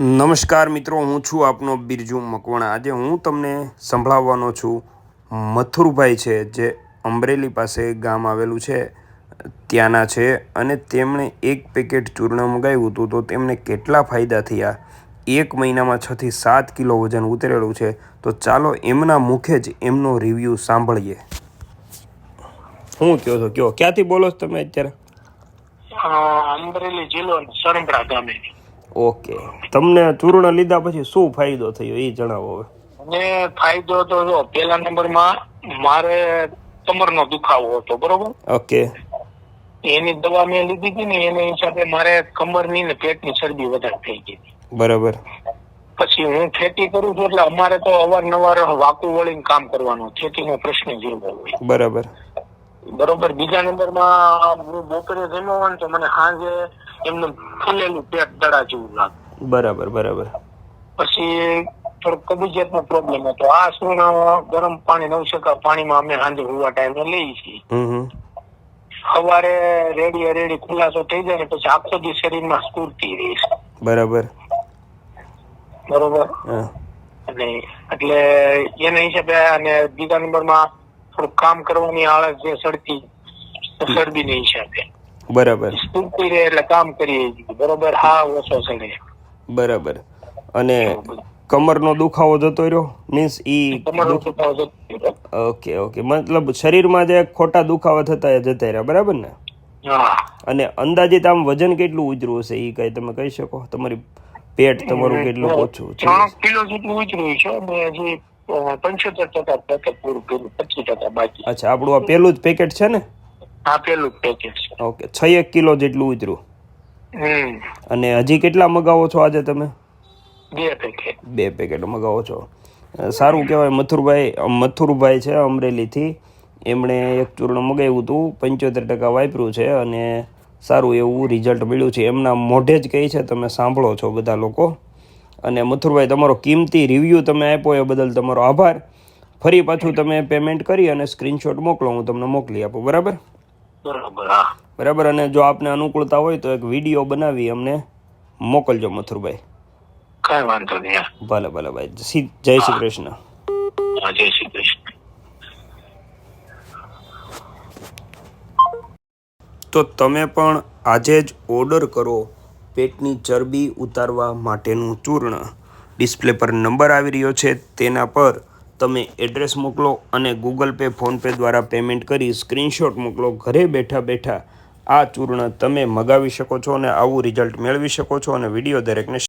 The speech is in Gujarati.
નમસ્કાર મિત્રો, હું છું આપનો બિરજુ મકવાણા. આજે હું તમને સંભળાવવાનો છું. મથુરભાઈ છે, જે અમરેલી પાસે ગામ આવેલું છે, ત્યાંના છે અને તેમણે એક પેકેટ ચૂર્ણ મંગાવ્યું હતું. તો તેમને કેટલા ફાયદા થયા? એક મહિનામાં છથી સાત કિલો વજન ઉતરેલું છે. તો ચાલો એમના મુખે જ એમનો રિવ્યૂ સાંભળીએ. હું કયો છો કયો? ક્યાંથી બોલો છો તમે અત્યારે? અમરેલી જિલ્લો સરંબડા ગામે ઓકે. તમને ચૂર્ણ લીધા પછી શું ફાયદો થયો એ જણાવો હવે. મને ફાયદો તો જો પેલા નંબરમાં મારે કમરનો દુખાવો હતો બરોબર? ઓકે. એની દવા મેં લીધી હતી ને એના હિસાબે મારે કમરની ને પેટની શરદી વધારે થઈ ગઈ. બરાબર. પછી હું ખેતી કરું છું એટલે અમારે તો અવારનવાર વાકુ વળીને કામ કરવાનું ખેતીનો પ્રશ્ન જેવો હોય. બરાબર. બરોબર? બીજા નંબરમાં હું બપોરે જમ્યો હોય તો મને સાંજે એમને ફૂલેલું પેટ દડા જેવું લાગે. બરાબર બરાબર. પછી થોડોક કબજિયાતનો પ્રોબ્લેમ હતો. આ શું ગરમ પાણી નવ ટકા પાણીમાં અમે સાંજે હોવા ટાઈમે લઈએ છીએ. સવારે રેડી રેડી ખુલાસો થઈ જાય ને પછી આખો દી શરીરમાં સ્ફૂર્તિ રહે છે. બરાબર. બરોબર? અને એટલે એના હિસાબે અને બીજા નંબરમાં થોડુંક કામ કરવાની આળસ જે સડતી શરદીને હિસાબે. બરાબર. સ્ફૂર્તિ રહે એટલે કામ કરીએ બરાબર? હા ઓછો સડે બરાબર. અને કમરનો દુખાવો જતો રહ્યો? મીન્સ ઈ. ઓકે ઓકે મતલબ શરીરમાં જે ખોટા દુખાવા થતા એ જતા રહ્યા. બરાબર ને? અને અંદાજિત આમ વજન કેટલું ઉજરું હશે? એ કઈ તમે કહી શકો? તમારી પેટ તમારું કેટલું ઓછું છે? કિલો જેટલું ઉજરું છે. અને હજી પંચોતેર ટકા પેકેટ પૂરું કર્યું. પચીસ ટકા બાકી. અચ્છા આપણું આ પેલું જ પેકેટ છે ને? આ પેકેજ ઓકે છ. એક કિલો જેટલું ઉતર્યું. હમ. અને હજી કેટલા મગાવો છો આજે તમે? બે પેકેટ બે પેકેટ મગાવો છો. સારું કહેવાય મથુરભાઈ મથુરભાઈ છે અમરેલીથી. એમણે એક ચૂર્ણ મગાવ્યું હતું પંચોતેર ટકા વાપર્યું છે અને સારું એવું રિઝલ્ટ મળ્યું છે. એમના મોઢે જ કહે છે તમે સાંભળો છો બધા લોકો. અને મથુરભાઈ તમારો કિંમતી રિવ્યૂ તમે આપ્યો એ બદલ તમારો આભાર. ફરી પાછું તમે પેમેન્ટ કરી અને સ્ક્રીનશોટ મોકલો હું તમને મોકલી આપું બરાબર? બરોબર હા. બરાબર અને જો આપને અનુકૂળતા હોય તો એક વીડિયો બનાવી અમને. મોકલજો મથુરભાઈ. કઈ વાંધો નહીં ભલે ભલે ભાઈ. જય શ્રી કૃષ્ણ. જય શ્રી કૃષ્ણ. તો તમે પણ આજે જ ઓર્ડર કરો પેટની ચરબી ઉતારવા માટેનું ચૂર્ણ. ડિસ્પ્લે પર નંબર આવી રહ્યો છે તેના પર તમે એડ્રેસ મોકલો અને ગૂગલ પે ફોનપે દ્વારા પેમેન્ટ કરી સ્ક્રીનશોટ મોકલો, ઘરે બેઠા બેઠા આ ચૂર્ણ તમે મગાવી શકો છો અને આવું રિઝલ્ટ મેળવી શકો છો અને વીડિયો દરેકને